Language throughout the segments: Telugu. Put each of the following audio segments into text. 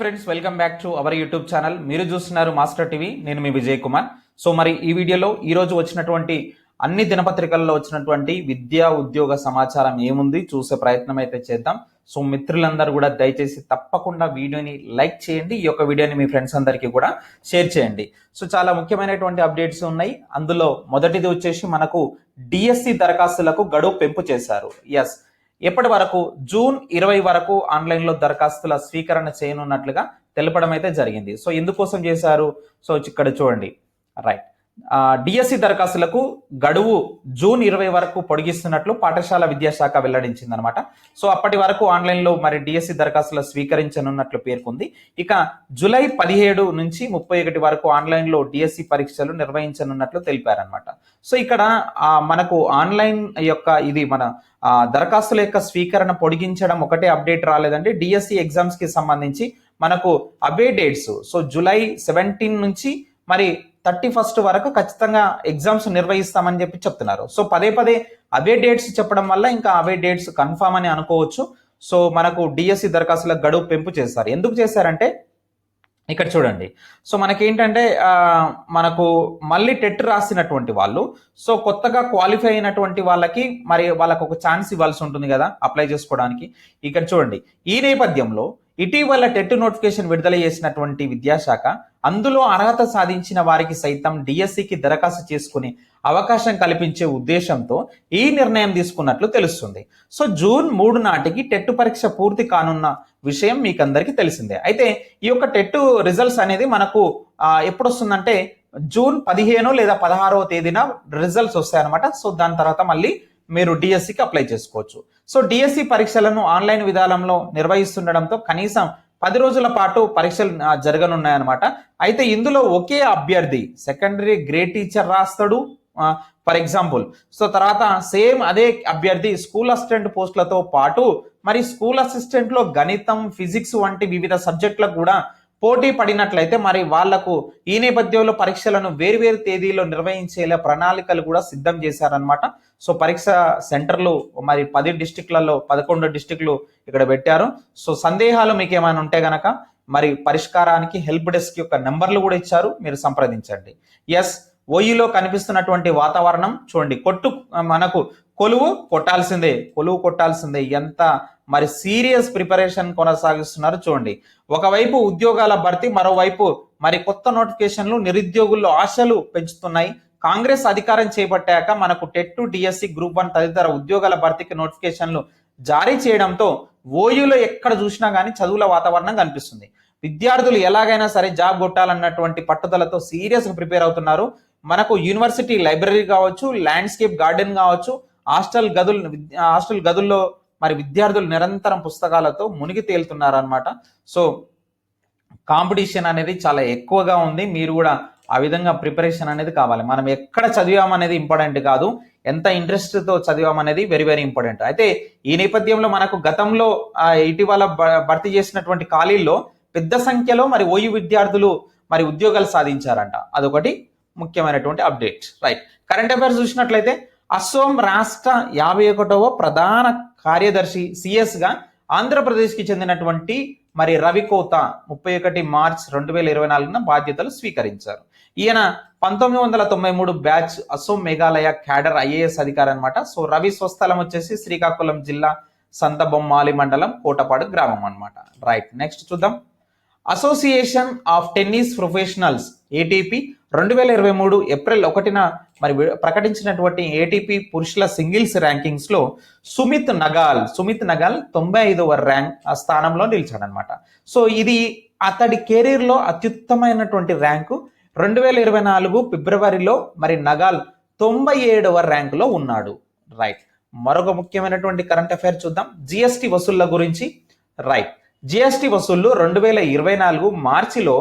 Friends welcome back to our YouTube channel మీరు చూస్తున్నారు మాస్టర్ టీవీ నేను మీ విజయ్ కుమార్. సో మరి ఈ వీడియోలో ఈ రోజు వచ్చినటువంటి అన్ని దినపత్రికల్లో వచ్చినటువంటి విద్యా ఉద్యోగ సమాచారం ఏముంది చూసే ప్రయత్నం అయితే చేద్దాం. సో మిత్రులందరూ కూడా దయచేసి తప్పకుండా వీడియోని లైక్ చేయండి. ఈ యొక్క వీడియోని మీ ఫ్రెండ్స్ అందరికీ కూడా షేర్ చేయండి. సో చాలా ముఖ్యమైనటువంటి అప్డేట్స్ ఉన్నాయి. అందులో మొదటిది వచ్చేసి మనకు డిఎస్సి దరఖాస్తులకు గడువు పెంపు చేశారు. ఎస్ ఎప్పటి వరకు? జూన్ ఇరవై వరకు ఆన్లైన్లో దరఖాస్తుల స్వీకరణ చేయనున్నట్లుగా తెలపడం అయితే జరిగింది. సో ఎందుకోసం చేశారు? సో ఇక్కడ చూడండి. రైట్. డిఎస్సి దరఖాస్తులకు గడువు జూన్ ఇరవై వరకు పొడిగిస్తున్నట్లు పాఠశాల విద్యాశాఖ వెల్లడించింది అనమాట సో అప్పటి వరకు ఆన్లైన్లో మరి డిఎస్సి దరఖాస్తులు స్వీకరించనున్నట్లు పేర్కొంది. ఇక జూలై పదిహేడు నుంచి ముప్పై ఒకటి వరకు ఆన్లైన్లో డిఎస్సి పరీక్షలు నిర్వహించనున్నట్లు తెలిపారనమాట. సో ఇక్కడ మనకు ఆన్లైన్ యొక్క ఇది మన దరఖాస్తుల యొక్క స్వీకరణ పొడిగించడం ఒకటే అప్డేట్ రాలేదండి. డిఎస్సి ఎగ్జామ్స్కి సంబంధించి మనకు అవే డేట్స్. సో జూలై సెవెంటీన్ నుంచి మరి థర్టీ ఫస్ట్ వరకు ఖచ్చితంగా ఎగ్జామ్స్ నిర్వహిస్తామని చెప్పి చెప్తున్నారు. సో పదే పదే అవే డేట్స్ చెప్పడం వల్ల ఇంకా అవే డేట్స్ కన్ఫామ్ అని అనుకోవచ్చు. సో మనకు డిఎస్సి దరఖాస్తుల గడువు పెంపు చేస్తారు. ఎందుకు చేశారంటే ఇక్కడ చూడండి. సో మనకేంటంటే మనకు మళ్ళీ టెట్ రాసినటువంటి వాళ్ళు సో కొత్తగా క్వాలిఫై అయినటువంటి వాళ్ళకి మరి వాళ్ళకు ఒక ఛాన్స్ ఇవ్వాల్సి ఉంటుంది కదా అప్లై చేసుకోవడానికి. ఇక్కడ చూడండి. ఈ నేపథ్యంలో ఇటీవల టెట్ నోటిఫికేషన్ విడుదల చేసినటువంటి విద్యాశాఖ అందులో అర్హత సాధించిన వారికి సైతం డిఎస్సికి దరఖాస్తు చేసుకునే అవకాశం కల్పించే ఉద్దేశంతో ఈ నిర్ణయం తీసుకున్నట్లు తెలుస్తుంది. సో జూన్ మూడు నాటికి టెట్ పరీక్ష పూర్తి కానున్న విషయం మీకు అందరికీ తెలిసిందే. అయితే ఈ యొక్క టెట్ రిజల్ట్స్ అనేది మనకు ఎప్పుడు వస్తుందంటే జూన్ పదిహేను లేదా పదహారవ తేదీన రిజల్ట్స్ వస్తాయన్నమాట. సో దాని తర్వాత మళ్ళీ మీరు డిఎస్సికి అప్లై చేసుకోవచ్చు. సో డిఎస్సి పరీక్షలను ఆన్లైన్ విధానంలో నిర్వహిస్తుండడంతో కనీసం పది రోజుల పాటు పరీక్షలు జరగనున్నాయన్నమాట. అయితే ఇందులో ఒకే అభ్యర్థి సెకండరీ గ్రేడ్ టీచర్ రాస్తాడు ఫర్ ఎగ్జాంపుల్ సో తర్వాత సేమ్ అదే అభ్యర్థి స్కూల్ అసిస్టెంట్ పోస్టులతో పాటు మరి స్కూల్ అసిస్టెంట్లో గణితం ఫిజిక్స్ వంటి వివిధ సబ్జెక్టులకు కూడా పోటీ పడినట్లయితే మరి వాళ్ళకు ఈ నేపథ్యంలో పరీక్షలను వేరువేరు తేదీలో నిర్వహించేలా ప్రణాళికలు కూడా సిద్ధం చేశారనమాట సో పరీక్ష సెంటర్లు మరి పది డిస్టిక్లలో పదకొండు డిస్టిక్లు ఇక్కడ పెట్టారు. సో సందేహాలు మీకు ఏమైనా ఉంటే గనక మరి పరిష్కారానికి హెల్ప్ డెస్క్ యొక్క నెంబర్లు కూడా ఇచ్చారు. మీరు సంప్రదించండి. ఎస్ ఒయ్యిలో కనిపిస్తున్నటువంటి వాతావరణం చూడండి. కొట్టు మనకు కొలువు కొట్టాల్సిందే. కొలువు కొట్టాల్సిందే. ఎంత మరి సీరియస్ ప్రిపరేషన్ కొనసాగిస్తున్నారు చూడండి. ఒకవైపు ఉద్యోగాల భర్తీ మరోవైపు మరి కొత్త నోటిఫికేషన్లు నిరుద్యోగుల్లో ఆశలు పెంచుతున్నాయి. కాంగ్రెస్ అధికారం చేపట్టాక మనకు టెట్ డిఎస్సి గ్రూప్ వన్ తదితర ఉద్యోగాల భర్తీకి నోటిఫికేషన్లు జారీ చేయడంతో ఓయూలో ఎక్కడ చూసినా కానీ చదువుల వాతావరణం కనిపిస్తుంది. విద్యార్థులు ఎలాగైనా సరే జాబ్ కొట్టాలన్నటువంటి పట్టుదలతో సీరియస్గా ప్రిపేర్ అవుతున్నారు. మనకు యూనివర్సిటీ లైబ్రరీ కావచ్చు ల్యాండ్స్కేప్ గార్డెన్ కావచ్చు హాస్టల్ గదులు హాస్టల్ గదుల్లో మరి విద్యార్థులు నిరంతరం పుస్తకాలతో మునిగి తేలుతున్నారనమాట సో కాంపిటీషన్ అనేది చాలా ఎక్కువగా ఉంది. మీరు కూడా ఆ విధంగా ప్రిపరేషన్ అనేది కావాలి. మనం ఎక్కడ చదివామనేది ఇంపార్టెంట్ కాదు. ఎంత ఇంట్రెస్ట్తో చదివామనేది వెరీ వెరీ ఇంపార్టెంట్. అయితే ఈ నేపథ్యంలో మనకు గతంలో ఇటీవల భర్తీ చేసినటువంటి ఖాళీల్లో పెద్ద సంఖ్యలో మరి ఓయూ విద్యార్థులు మరి ఉద్యోగాలు సాధించారంట. అదొకటి ముఖ్యమైనటువంటి అప్డేట్. రైట్. కరెంట్ అఫైర్స్ చూసినట్లయితే అస్సోం రాష్ట్ర యాభై ఒకటవ ప్రధాన కార్యదర్శి సిఎస్గా ఆంధ్రప్రదేశ్కి చెందినటువంటి మరి రవికోత ముప్పై ఒకటి మార్చ్ రెండు వేల ఇరవై నాలుగున బాధ్యతలు స్వీకరించారు. ఈయన పంతొమ్మిది వందల తొంభై మూడు batch Assam Meghalaya cadre IAS అధికారి అనమాట సో రవి స్వస్థలం వచ్చేసి శ్రీకాకుళం జిల్లా సంతబొమ్మాలి మండలం కోటపాడు గ్రామం అనమాట రైట్ నెక్స్ట్ చూద్దాం. Association of tennis professionals ATP రెండు వేల ఇరవై మూడు ఏప్రిల్ ఒకటిన మరి ప్రకటించినటువంటి ఏటీపీ పురుషుల సింగిల్స్ ర్యాంకింగ్స్లో సుమిత్ నగాల్ సుమిత్ నగాల్ తొంభై ఐదవ ర్యాంక్ ఆ స్థానంలో నిలిచాడనమాట. సో ఇది అతడి కెరీర్లో అత్యుత్తమైనటువంటి ర్యాంకు. రెండు వేల ఇరవై నాలుగు ఫిబ్రవరిలో మరి నగాల్ తొంభై ఏడవ ర్యాంకులో ఉన్నాడు. రైట్. మరొక ముఖ్యమైనటువంటి కరెంట్ అఫైర్ చూద్దాం. జిఎస్టి వసూళ్ళ గురించి. రైట్. జిఎస్టి వసూళ్ళు రెండు వేల ఇరవై నాలుగు మార్చిలో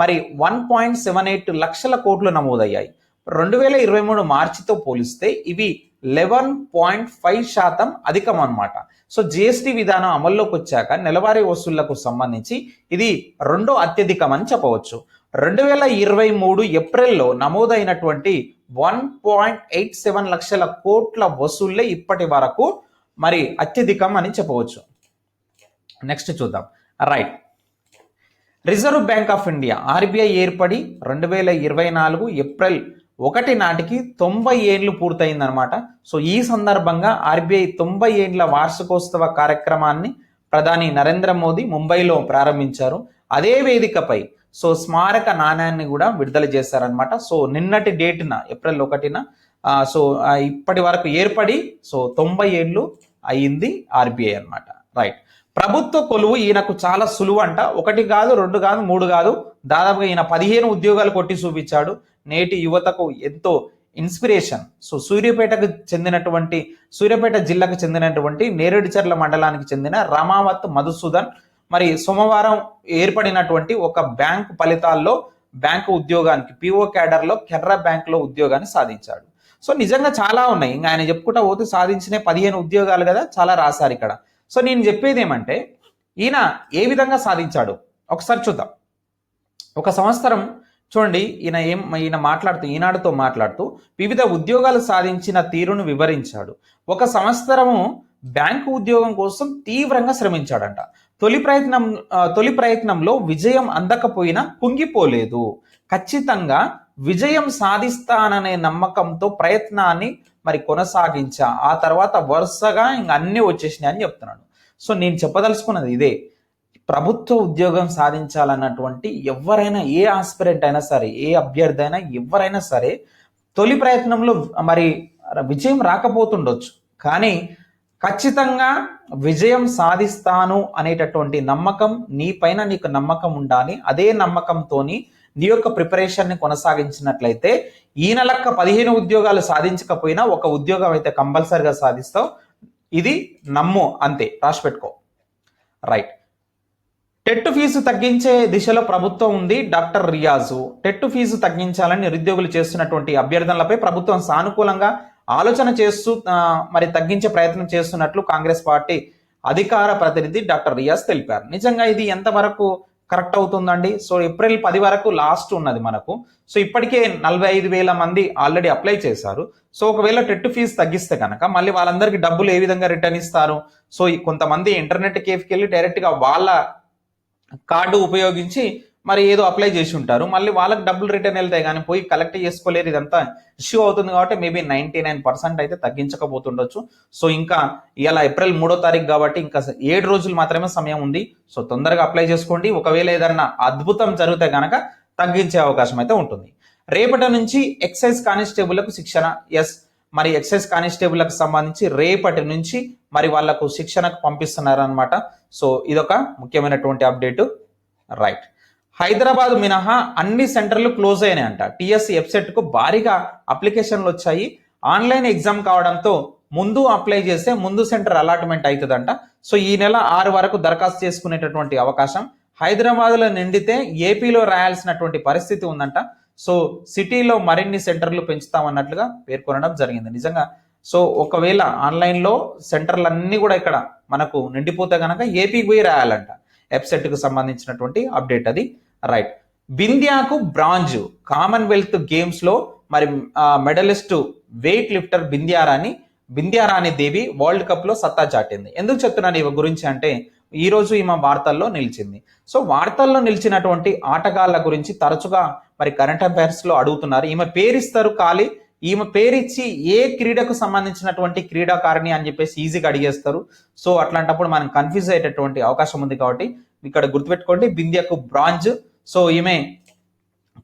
మరి వన్ పాయింట్ సెవెన్ ఎయిట్ లక్షల కోట్లు నమోదయ్యాయి. రెండు వేల ఇరవై మూడు మార్చితో పోలిస్తే ఇవి లెవెన్ పాయింట్ ఫైవ్ శాతం అధికం అన్నమాట సో జిఎస్టి విధానం అమల్లోకి వచ్చాక నెలవారీ వసూళ్ళకు సంబంధించి ఇది రెండో అత్యధికం అని చెప్పవచ్చు. రెండు వేల ఇరవై మూడు ఏప్రిల్లో నమోదైనటువంటి వన్ పాయింట్ ఎయిట్ సెవెన్ లక్షల కోట్ల వసూళ్ళే ఇప్పటి వరకు మరి అత్యధికం అని చెప్పవచ్చు. నెక్స్ట్ చూద్దాం. Right. Reserve bank of India RBI ఏర్పడి రెండు వేల ఇరవై నాలుగు ఏప్రిల్ ఒకటి నాటికి తొంభై ఏండ్లు పూర్తయిందనమాట సో ఈ సందర్భంగా ఆర్బీఐ తొంభై ఏండ్ల వార్షికోత్సవ కార్యక్రమాన్ని ప్రధాని నరేంద్ర మోదీ ముంబైలో ప్రారంభించారు. అదే వేదికపై సో స్మారక నాణ్యాన్ని కూడా విడుదల చేశారనమాట సో నిన్నటి డేట్న ఏప్రిల్ ఒకటిన సో ఇప్పటి వరకు ఏర్పడి సో తొంభై ఏళ్ళు అయింది ఆర్బీఐ అనమాట రైట్ ప్రభుత్వ కొలువు ఈయనకు చాలా సులువు అంట. ఒకటి కాదు రెండు కాదు మూడు కాదు. దాదాపుగా ఈయన పదిహేను ఉద్యోగాలు కొట్టి చూపించాడు. నేటి యువతకు ఎంతో ఇన్స్పిరేషన్. సో సూర్యాపేటకు చెందినటువంటి సూర్యాపేట జిల్లాకు చెందినటువంటి నేరేడుచర్ల మండలానికి చెందిన రమావత్ మధుసూదన్. మరి సోమవారం ఏర్పడినటువంటి ఒక బ్యాంకు ఫలితాల్లో బ్యాంకు ఉద్యోగానికి పిఓ క్యాడర్లో కెనరా బ్యాంకులో ఉద్యోగాన్ని సాధించాడు. సో నిజంగా చాలా ఉన్నాయి. ఇంకా ఆయన చెప్పుకుంటా పోతే సాధించిన పదిహేను ఉద్యోగాలు కదా చాలా రాశారు ఇక్కడ. సో నేను చెప్పేది ఏమంటే ఈయన ఏ విధంగా సాధించాడు? ఒకసారి చూద్దాం. ఒక సంవత్సరం చూడండి ఈయన ఏం ఈయన మాట్లాడుతూ ఈనాడుతో మాట్లాడుతూ వివిధ ఉద్యోగాలు సాధించిన తీరును వివరించాడు. ఒక సంవత్సరము బ్యాంకు ఉద్యోగం కోసం తీవ్రంగా శ్రమించాడంట. తొలి ప్రయత్నం తొలి ప్రయత్నంలో విజయం అందకపోయినా కుంగిపోలేదు. ఖచ్చితంగా విజయం సాధిస్తాననే నమ్మకంతో ప్రయత్నాన్ని మరి కొనసాగించా ఆ తర్వాత వరుసగా ఇంక అన్నీ వచ్చేసినాయి అని చెప్తున్నాడు. సో నేను చెప్పదలుచుకున్నది ఇదే. ప్రభుత్వ ఉద్యోగం సాధించాలన్నటువంటి ఎవరైనా ఏ ఆస్పిరెంట్ అయినా సరే ఏ అభ్యర్థి అయినా ఎవరైనా సరే తొలి ప్రయత్నంలో మరి విజయం రాకపోతుండొచ్చు. కానీ ఖచ్చితంగా విజయం సాధిస్తాను అనేటటువంటి నమ్మకం నీ పైన నీకు నమ్మకం ఉండాలి. అదే నమ్మకంతోని నీ యొక్క ప్రిపరేషన్ని కొనసాగించినట్లయితే ఈ లెక్క పదిహేను ఉద్యోగాలు సాధించకపోయినా ఒక ఉద్యోగం అయితే కంపల్సరిగా సాధిస్తావు. ఇది నమ్ము అంతే రాసి పెట్టుకో రైట్ టెట్ ఫీజు తగ్గించే దిశలో ప్రభుత్వం ఉంది డాక్టర్ రియాజు. టెట్ ఫీజు తగ్గించాలని నిరుద్యోగులు చేస్తున్నటువంటి అభ్యర్థనలపై ప్రభుత్వం సానుకూలంగా ఆలోచన చేస్తూ మరి తగ్గించే ప్రయత్నం చేస్తున్నట్లు కాంగ్రెస్ పార్టీ అధికార ప్రతినిధి డాక్టర్ రియాజ్ తెలిపారు. నిజంగా ఇది ఎంతవరకు కరెక్ట్ అవుతుందండి. సో ఏప్రిల్ పది వరకు లాస్ట్ ఉన్నది మనకు. సో ఇప్పటికే నలభై ఐదు వేల మంది ఆల్రెడీ అప్లై చేశారు. సో ఒకవేళ టెట్ ఫీజు తగ్గిస్తే కనుక మళ్ళీ వాళ్ళందరికీ డబ్బులు ఏ విధంగా రిటర్న్ ఇస్తారు? సో కొంతమంది ఇంటర్నెట్ కేఫ్కి వెళ్ళి డైరెక్ట్గా వాళ్ళ కార్డు ఉపయోగించి మరి ఏదో అప్లై చేసి ఉంటారు. మళ్ళీ వాళ్ళకి డబ్బులు రిటర్న్ వెళ్తాయి కానీ పోయి కలెక్ట్ చేసుకోలేరు. ఇదంతా ఇష్యూ అవుతుంది కాబట్టి మేబీ నైన్టీ నైన్ పర్సెంట్ అయితే తగ్గించకపోతుండొచ్చు. సో ఇంకా ఇలా ఏప్రిల్ మూడో తారీఖు కాబట్టి ఇంకా ఏడు రోజులు మాత్రమే సమయం ఉంది. సో తొందరగా అప్లై చేసుకోండి. ఒకవేళ ఏదన్నా అద్భుతం జరిగితే కనుక తగ్గించే అవకాశం అయితే ఉంటుంది. రేపటి నుంచి ఎక్సైజ్ కానిస్టేబుల్కు శిక్షణ ఎస్ మరి ఎక్సైజ్ కానిస్టేబుల్కి సంబంధించి రేపటి నుంచి మరి వాళ్ళకు శిక్షణకు పంపిస్తున్నారనమాట సో ఇదొక ముఖ్యమైనటువంటి అప్డేట్ రైట్ హైదరాబాద్ మినహా అన్ని సెంటర్లు క్లోజ్ అయినాయంట. టీఎస్సీ వెబ్సైట్కు భారీగా అప్లికేషన్లు వచ్చాయి. ఆన్లైన్ ఎగ్జామ్ కావడంతో ముందు అప్లై చేస్తే ముందు సెంటర్ అలాట్మెంట్ అవుతుందంట సో ఈ నెల ఆరు వరకు దరఖాస్తు చేసుకునేటటువంటి అవకాశం. హైదరాబాద్లో నిండితే ఏపీలో రాయాల్సినటువంటి పరిస్థితి ఉందంట. సో సిటీలో మరిన్ని సెంటర్లు పెంచుతామన్నట్లుగా పేర్కొనడం జరిగింది. నిజంగా సో ఒకవేళ ఆన్లైన్లో సెంటర్లు అన్నీ కూడా ఇక్కడ మనకు నిండిపోతే కనుక ఏపీకి పోయి రాయాలంట. వెబ్సైట్కు సంబంధించినటువంటి అప్డేట్ అది. Right బింద్యాకు bronze. కామన్వెల్త్ గేమ్స్లో మరి medallist weight lifter Bindyarani Bindyarani Devi world కప్లో సత్తా చాటింది. ఎందుకు చెప్తున్నాను ఇవి గురించి అంటే ఈరోజు ఈమె వార్తల్లో నిలిచింది. సో వార్తల్లో నిలిచినటువంటి ఆటగాళ్ళ గురించి తరచుగా మరి కరెంట్ అఫైర్స్లో అడుగుతున్నారు. ఈమె పేరిస్తారు ఖాళీ ఈమె పేరిచ్చి ఏ క్రీడకు సంబంధించినటువంటి క్రీడాకారిణి అని చెప్పేసి ఈజీగా అడిగేస్తారు. సో అట్లాంటప్పుడు మనం కన్ఫ్యూజ్ అయ్యేటటువంటి అవకాశం ఉంది కాబట్టి ఇక్కడ గుర్తుపెట్టుకోండి బింద్యకు బ్రాంజ్ సో ఈమె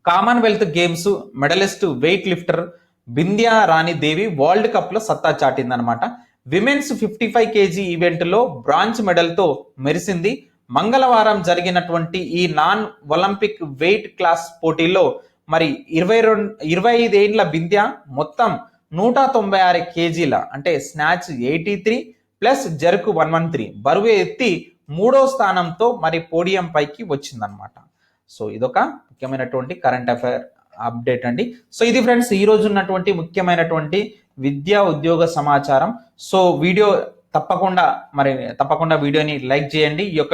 Commonwealth Games medallist weight lifter Bindya Rani Devi world కప్లో సత్తా చాటిందనమాట విమెన్స్ ఫిఫ్టీ ఫైవ్ కేజీ ఈవెంట్లో బ్రాంజ్ మెడల్తో మెరిసింది. మంగళవారం జరిగినటువంటి ఈ నాన్ ఒలింపిక్ వెయిట్ క్లాస్ పోటీలో మరి ఇరవై రెండు ఇరవై ఐదేండ్ల బింద్య మొత్తం నూట తొంభై ఆరు కేజీల అంటే snatch eighty three plus jerk one one three బరువు ఎత్తి మూడో స్థానంతో మరి పోడియం పైకి వచ్చిందనమాట సో ఇదొక ముఖ్యమైనటువంటి కరెంట్ అఫైర్ అప్డేట్ అండి. సో ఇది ఫ్రెండ్స్ ఈ రోజు ఉన్నటువంటి ముఖ్యమైనటువంటి విద్యా ఉద్యోగ సమాచారం. సో వీడియో తప్పకుండా మరి తప్పకుండా వీడియోని లైక్ చేయండి. ఈ యొక్క